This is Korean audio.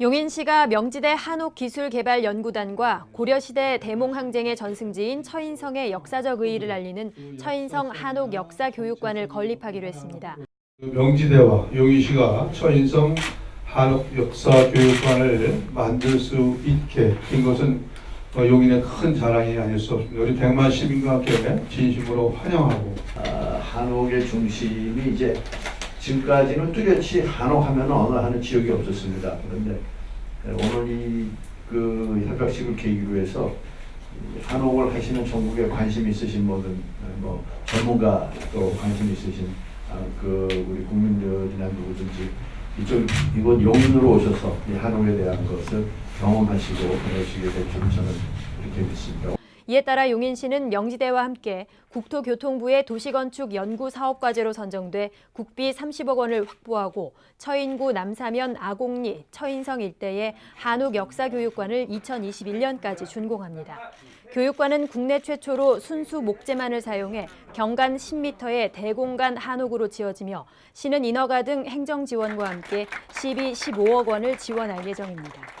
용인시가 명지대 한옥기술개발연구단과 고려시대 대몽항쟁의 전승지인 처인성의 역사적 의의를 알리는 처인성 한옥 역사교육관을 건립하기로 했습니다. 명지대와 용인시가 처인성 한옥 역사교육관을 만들 수 있게 된 것은 어, 용인의 큰 자랑이 아닐 수 없습니다. 우리 백만 시민과 함께 진심으로 환영하고 아, 한옥의 중심이 이제 지금까지는 뚜렷이 한옥하면 어느 하는 지역이 없었습니다. 그런데 오늘 이 그 협약식을 계기로 해서 이 한옥을 하시는 전국에 관심 있으신 모든 뭐 전문가 또 관심 있으신 아, 그 우리 국민들이나 누구든지 이쪽 이곳 용인으로 오셔서 이 한옥에 대한 것을 경험하시고 그러시게 될 줄 저는 그렇게 믿습니다. 이에 따라 용인시는 명지대와 함께 국토교통부의 도시건축 연구 사업과제로 선정돼 국비 30억 원을 확보하고 처인구 남사면 아곡리, 처인성 일대의 한옥 역사교육관을 2021년까지 준공합니다. 교육관은 국내 최초로 순수 목재만을 사용해 경간 10m의 대공간 한옥으로 지어지며 시는 인허가 등 행정 지원과 함께 시비 15억 원을 지원할 예정입니다.